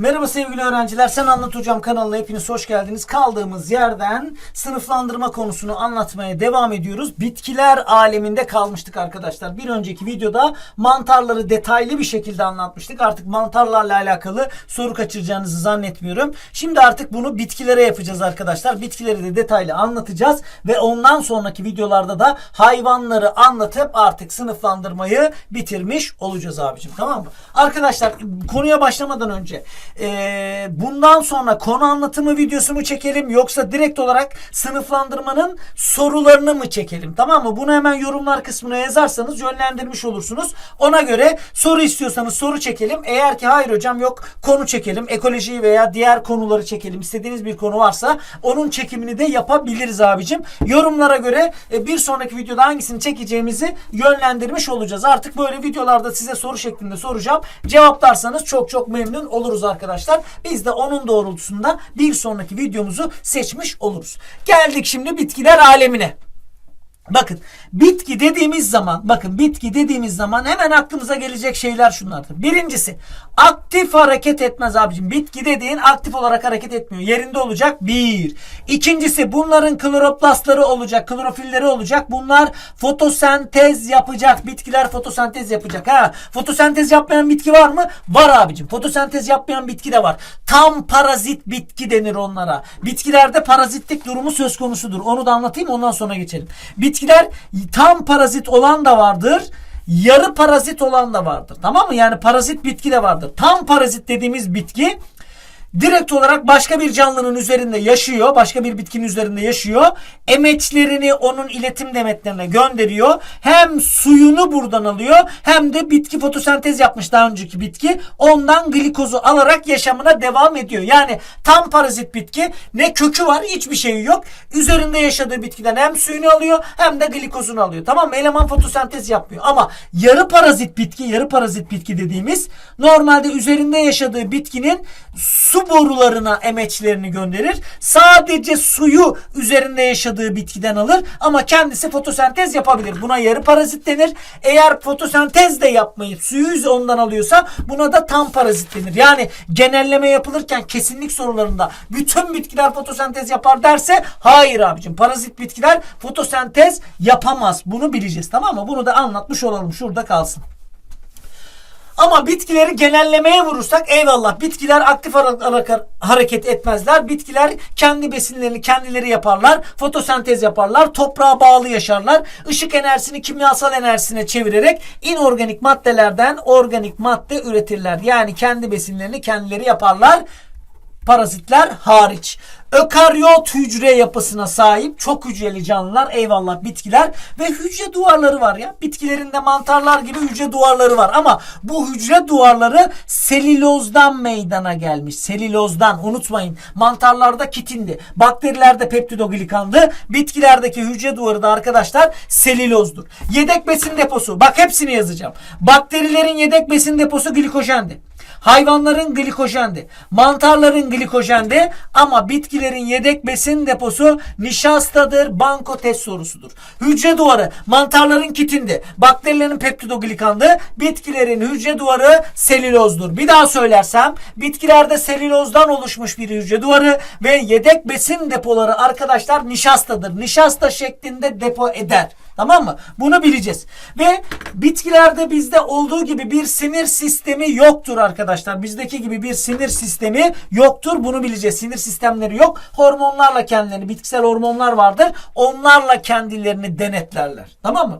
Merhaba sevgili öğrenciler. Sen Anlat Hocam kanalına hepiniz hoş geldiniz. Kaldığımız yerden sınıflandırma konusunu anlatmaya devam ediyoruz. Bitkiler aleminde kalmıştık arkadaşlar. Bir önceki videoda mantarları detaylı bir şekilde anlatmıştık. Artık mantarlarla alakalı soru kaçıracağınızı zannetmiyorum. Şimdi artık bunu bitkilere yapacağız arkadaşlar. Bitkileri de detaylı anlatacağız ve ondan sonraki videolarda da hayvanları anlatıp artık sınıflandırmayı bitirmiş olacağız abicim. Tamam mı? Arkadaşlar konuya başlamadan önce e, bundan sonra konu anlatımı videosu mu çekelim yoksa direkt olarak sınıflandırmanın sorularını mı çekelim? Tamam mı? Bunu hemen yorumlar kısmına yazarsanız yönlendirmiş olursunuz. Ona göre soru istiyorsanız soru çekelim. Eğer ki hayır hocam yok konu çekelim. Ekolojiyi veya diğer konuları çekelim. İstediğiniz bir konu varsa onun çekimini de yapabiliriz abicim. Yorumlara göre e, bir sonraki videoda hangisini çekeceğimizi yönlendirmiş olacağız. Artık böyle videolarda size soru şeklinde soracağım. Cevaplarsanız çok çok memnun oluruz arkadaşlar. Biz de onun doğrultusunda bir sonraki videomuzu seçmiş oluruz. Geldik şimdi bitkiler alemine. Bakın bitki dediğimiz zaman bakın bitki dediğimiz zaman hemen aklımıza gelecek şeyler şunlardır. Birincisi aktif hareket etmez abicim. Bitki dediğin aktif olarak hareket etmiyor. Yerinde olacak bir. İkincisi bunların kloroplastları olacak. Klorofilleri olacak. Bunlar fotosentez yapacak. Bitkiler fotosentez yapacak. Ha, fotosentez yapmayan bitki var mı? Var abicim. Fotosentez yapmayan bitki de var. Tam parazit bitki denir onlara. Bitkilerde parazitlik durumu söz konusudur. Onu da anlatayım ondan sonra geçelim. Bitkiler tam parazit olan da vardır. Yarı parazit olan da vardır. Tamam mı? Yani parazit bitki de vardır. Tam parazit dediğimiz bitki direkt olarak başka bir canlının üzerinde yaşıyor. Başka bir bitkinin üzerinde yaşıyor. Emeçlerini onun iletim demetlerine gönderiyor. Hem suyunu buradan alıyor hem de bitki fotosentez yapmış daha önceki bitki. Ondan glikozu alarak yaşamına devam ediyor. Yani tam parazit bitki ne kökü var hiçbir şeyi yok. Üzerinde yaşadığı bitkiden hem suyunu alıyor hem de glikozunu alıyor. Tamam mı? Eleman fotosentez yapmıyor. Ama yarı parazit bitki, yarı parazit bitki dediğimiz normalde üzerinde yaşadığı bitkinin su borularına emeçlerini gönderir. Sadece suyu üzerinde yaşadığı bitkiden alır ama kendisi fotosentez yapabilir. Buna yarı parazit denir. Eğer fotosentez de yapmayıp suyu ondan alıyorsa buna da tam parazit denir. Yani genelleme yapılırken kesinlik sorularında bütün bitkiler fotosentez yapar derse hayır abicim parazit bitkiler fotosentez yapamaz. Bunu bileceğiz tamam mı? Bunu da anlatmış olalım. Şurada kalsın. Ama bitkileri genellemeye vurursak eyvallah bitkiler aktif hareket etmezler. Bitkiler kendi besinlerini kendileri yaparlar. Fotosentez yaparlar. Toprağa bağlı yaşarlar. Işık enerjisini kimyasal enerjisine çevirerek inorganik maddelerden organik madde üretirler. Yani kendi besinlerini kendileri yaparlar. Parazitler hariç. Ökaryot hücre yapısına sahip çok hücreli canlılar eyvallah bitkiler ve hücre duvarları var ya. Bitkilerinde mantarlar gibi hücre duvarları var ama bu hücre duvarları selülozdan meydana gelmiş. Selülozdan unutmayın. Mantarlarda kitindi. Bakterilerde peptidoglikandı. Bitkilerdeki hücre duvarı da arkadaşlar selülozdur. Yedek besin deposu. Bak hepsini yazacağım. Bakterilerin yedek besin deposu glikojendi. Hayvanların glikojendi. Mantarların glikojendi ama bitkilerin yedek besin deposu nişastadır. Banko test sorusudur. Hücre duvarı mantarların kitindi. Bakterilerin peptidoglikandı. Bitkilerin hücre duvarı selülozdur. Bir daha söylersem bitkilerde selülozdan oluşmuş bir hücre duvarı ve yedek besin depoları arkadaşlar nişastadır. Nişasta şeklinde depo eder. Tamam mı? Bunu bileceğiz. Ve bitkilerde bizde olduğu gibi bir sinir sistemi yoktur arkadaşlar. Bizdeki gibi bir sinir sistemi yoktur. Bunu bileceğiz. Sinir sistemleri yok. Hormonlarla kendilerini, bitkisel hormonlar vardır. Onlarla kendilerini denetlerler. Tamam mı?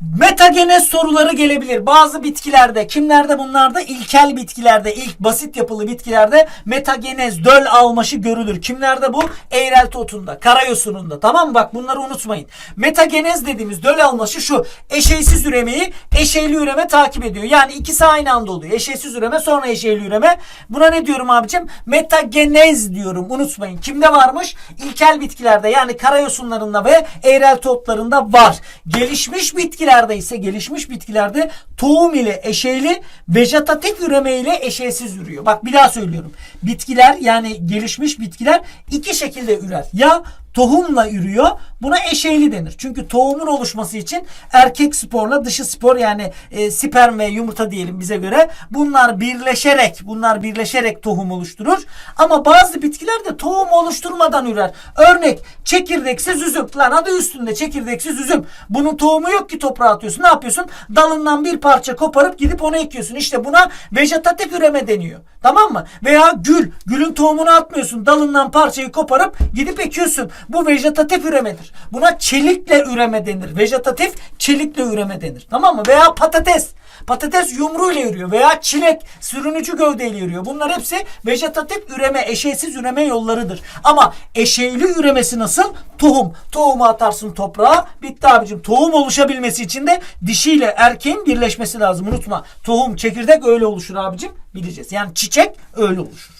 Metagenez soruları gelebilir. Bazı bitkilerde, kimlerde bunlarda? İlkel bitkilerde, ilk basit yapılı bitkilerde metagenez, döl almaşı görülür. Kimlerde bu? Eğrelti otunda, karayosununda. Tamam mı? Bak bunları unutmayın. Metagenez dediğimiz döl almaşı şu. Eşeysiz üremeyi eşeyli üreme takip ediyor. Yani ikisi aynı anda oluyor. Eşeysiz üreme sonra eşeyli üreme. Buna ne diyorum abicim? Metagenez diyorum. Unutmayın. Kimde varmış? İlkel bitkilerde yani karayosunlarında ve eğrelti otlarında var. Gelişmiş bitkiler bitkilerde ise gelişmiş bitkilerde tohum ile eşeyli, vejetatif üreme ile eşeysiz ürüyor. Bak bir daha söylüyorum. Bitkiler yani gelişmiş bitkiler iki şekilde ürer. Ya tohumla ürüyor. Buna eşeyli denir. Çünkü tohumun oluşması için erkek sporla dişi spor yani e, sperm ve yumurta diyelim bize göre bunlar birleşerek bunlar birleşerek tohum oluşturur. Ama bazı bitkiler de tohum oluşturmadan ürer. Örnek çekirdeksiz üzüm. Lan adı üstünde çekirdeksiz üzüm. Bunun tohumu yok ki toprağa atıyorsun. Ne yapıyorsun? Dalından bir parça koparıp gidip onu ekiyorsun. İşte buna vejetatif üreme deniyor. Tamam mı? Veya gül. Gülün tohumunu atmıyorsun. Dalından parçayı koparıp gidip ekiyorsun. Bu vejetatif üremedir. Buna çelikle üreme denir. Vejetatif çelikle üreme denir. Tamam mı? Veya patates. Patates yumruğuyla yürüyor veya çilek sürünücü gövdeyle yürüyor. Bunlar hepsi vejetatif üreme, eşeysiz üreme yollarıdır. Ama eşeyli üremesi nasıl? Tohum. Tohumu atarsın toprağa. Bitti abicim. Tohum oluşabilmesi için de dişiyle erkeğin birleşmesi lazım. Unutma. Tohum, çekirdek öyle oluşur abicim. Bileceğiz. Yani çiçek öyle oluşur.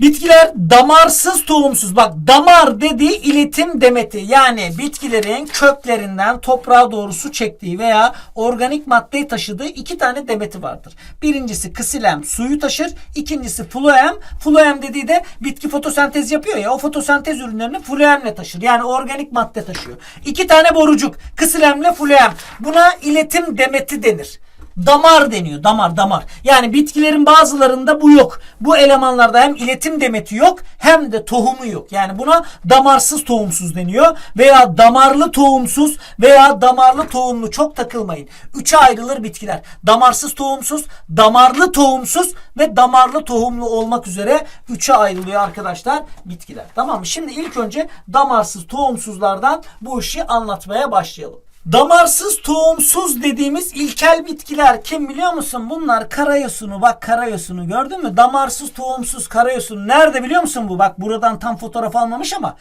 Bitkiler damarsız tohumsuz. Bak damar dediği iletim demeti. Yani bitkilerin köklerinden toprağa doğru su çektiği veya organik maddeyi taşıdığı iki tane demeti vardır. Birincisi ksilem suyu taşır. İkincisi floem. Floem dediği de bitki fotosentez yapıyor ya o fotosentez ürünlerini floemle taşır. Yani organik madde taşıyor. İki tane borucuk ksilemle floem. Buna iletim demeti denir damar deniyor. Damar damar. Yani bitkilerin bazılarında bu yok. Bu elemanlarda hem iletim demeti yok hem de tohumu yok. Yani buna damarsız tohumsuz deniyor. Veya damarlı tohumsuz veya damarlı tohumlu çok takılmayın. Üçe ayrılır bitkiler. Damarsız tohumsuz, damarlı tohumsuz ve damarlı tohumlu olmak üzere üçe ayrılıyor arkadaşlar bitkiler. Tamam mı? Şimdi ilk önce damarsız tohumsuzlardan bu işi anlatmaya başlayalım. Damarsız tohumsuz dediğimiz ilkel bitkiler kim biliyor musun? Bunlar karayosunu bak karayosunu gördün mü? Damarsız tohumsuz karayosunu nerede biliyor musun bu? Bak buradan tam fotoğraf almamış ama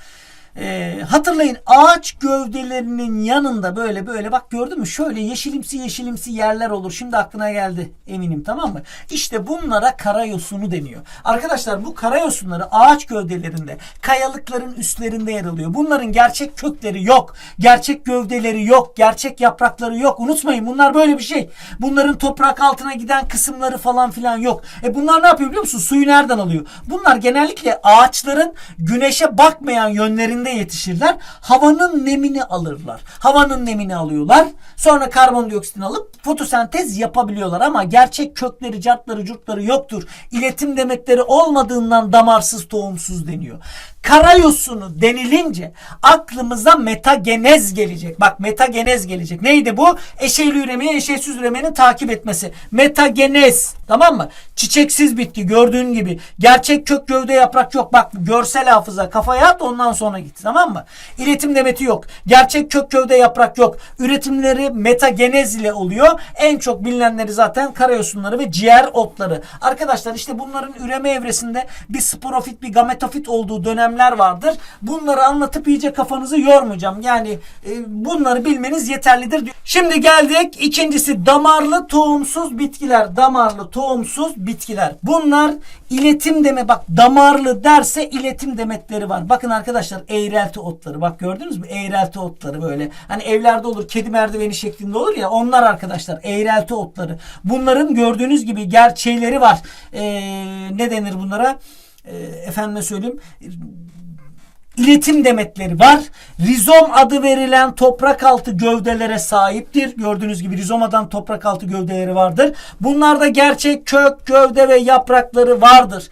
ee, hatırlayın ağaç gövdelerinin yanında böyle böyle bak gördün mü şöyle yeşilimsi yeşilimsi yerler olur. Şimdi aklına geldi eminim tamam mı? İşte bunlara karayosunu deniyor. Arkadaşlar bu karayosunları ağaç gövdelerinde kayalıkların üstlerinde yer alıyor. Bunların gerçek kökleri yok. Gerçek gövdeleri yok. Gerçek yaprakları yok. Unutmayın bunlar böyle bir şey. Bunların toprak altına giden kısımları falan filan yok. E bunlar ne yapıyor biliyor musun? Suyu nereden alıyor? Bunlar genellikle ağaçların güneşe bakmayan yönlerinde yetişirler. Havanın nemini alırlar. Havanın nemini alıyorlar. Sonra karbondioksitini alıp fotosentez yapabiliyorlar ama gerçek kökleri, cartları, curtları yoktur. İletim demetleri olmadığından damarsız tohumsuz deniyor. Karayosunu denilince aklımıza metagenez gelecek. Bak metagenez gelecek. Neydi bu? Eşeyli üremeyi eşeysiz üremenin takip etmesi. Metagenez. Tamam mı? Çiçeksiz bitki gördüğün gibi. Gerçek kök gövde yaprak yok. Bak görsel hafıza kafaya at ondan sonra git. Tamam mı? İletim demeti yok. Gerçek kök gövde yaprak yok. Üretimleri metagenez ile oluyor. En çok bilinenleri zaten karayosunları ve ciğer otları. Arkadaşlar işte bunların üreme evresinde bir sporofit bir gametofit olduğu dönemler vardır. Bunları anlatıp iyice kafanızı yormayacağım. Yani e, bunları bilmeniz yeterlidir. Şimdi geldik ikincisi damarlı tohumsuz bitkiler. Damarlı tohumsuz bitkiler. Bunlar iletim deme bak damarlı derse iletim demetleri var. Bakın arkadaşlar eğrelti otları. Bak gördünüz mü? Eğrelti otları böyle. Hani evlerde olur kedi merdiveni şeklinde olur ya onlar arkadaşlar eğrelti otları. Bunların gördüğünüz gibi gerçeğleri var. Ee, ne denir bunlara? Ee, efendime söyleyeyim iletim demetleri var. Rizom adı verilen toprak altı gövdelere sahiptir. Gördüğünüz gibi rizomadan toprak altı gövdeleri vardır. Bunlarda gerçek kök, gövde ve yaprakları vardır.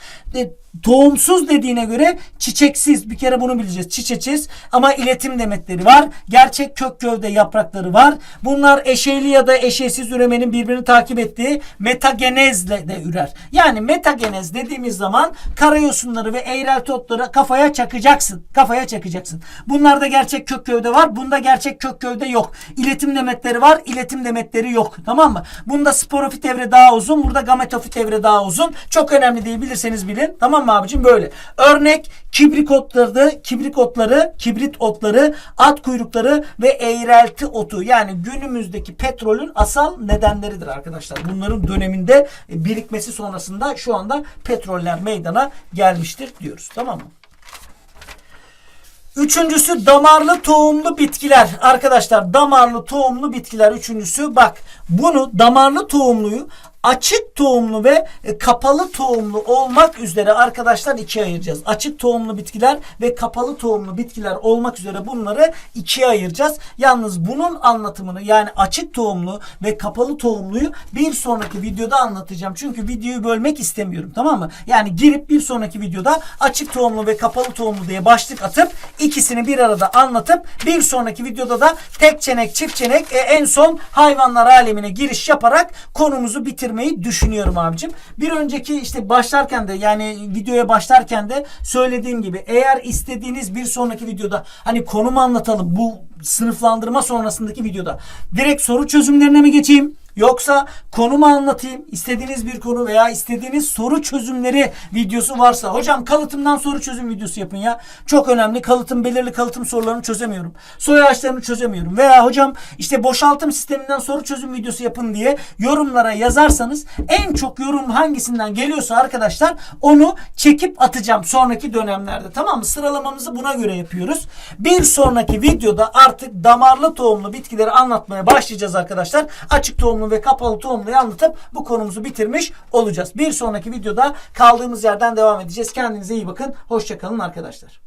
Tohumsuz dediğine göre çiçeksiz. Bir kere bunu bileceğiz. Çiçeksiz ama iletim demetleri var. Gerçek kök gövde yaprakları var. Bunlar eşeyli ya da eşeysiz üremenin birbirini takip ettiği metagenezle de ürer. Yani metagenez dediğimiz zaman karayosunları ve eğrelti otları kafaya çakacaksın. Kafaya çakacaksın. Bunlarda gerçek kök gövde var. Bunda gerçek kök gövde yok. İletim demetleri var. İletim demetleri yok. Tamam mı? Bunda sporofit evre daha uzun. Burada gametofit evre daha uzun. Çok önemli değil. Bilirseniz bilin. Tamam mı abicim? Böyle. Örnek kibrik otları, kibrik otları, kibrit otları, at kuyrukları ve eğrelti otu. Yani günümüzdeki petrolün asal nedenleridir arkadaşlar. Bunların döneminde birikmesi sonrasında şu anda petroller meydana gelmiştir diyoruz. Tamam mı? Üçüncüsü damarlı tohumlu bitkiler. Arkadaşlar damarlı tohumlu bitkiler üçüncüsü bak bunu damarlı tohumluyu açık tohumlu ve e, kapalı tohumlu olmak üzere arkadaşlar ikiye ayıracağız. Açık tohumlu bitkiler ve kapalı tohumlu bitkiler olmak üzere bunları ikiye ayıracağız. Yalnız bunun anlatımını yani açık tohumlu ve kapalı tohumluyu bir sonraki videoda anlatacağım. Çünkü videoyu bölmek istemiyorum tamam mı? Yani girip bir sonraki videoda açık tohumlu ve kapalı tohumlu diye başlık atıp ikisini bir arada anlatıp bir sonraki videoda da tek çenek çift çenek e, en son hayvanlar alemine giriş yaparak konumuzu bitirmeyi düşünüyorum abicim. Bir önceki işte başlarken de yani videoya başlarken de söylediğim gibi eğer istediğiniz bir sonraki videoda hani konumu anlatalım bu sınıflandırma sonrasındaki videoda direkt soru çözümlerine mi geçeyim? Yoksa konumu anlatayım. istediğiniz bir konu veya istediğiniz soru çözümleri videosu varsa hocam kalıtımdan soru çözüm videosu yapın ya. Çok önemli. Kalıtım belirli kalıtım sorularını çözemiyorum. Soy ağaçlarını çözemiyorum. Veya hocam işte boşaltım sisteminden soru çözüm videosu yapın diye yorumlara yazarsanız en çok yorum hangisinden geliyorsa arkadaşlar onu çekip atacağım sonraki dönemlerde. Tamam mı? Sıralamamızı buna göre yapıyoruz. Bir sonraki videoda artık damarlı tohumlu bitkileri anlatmaya başlayacağız arkadaşlar. Açık tohumlu ve kapalı tohumluyu anlatıp bu konumuzu bitirmiş olacağız. Bir sonraki videoda kaldığımız yerden devam edeceğiz. Kendinize iyi bakın. Hoşçakalın arkadaşlar.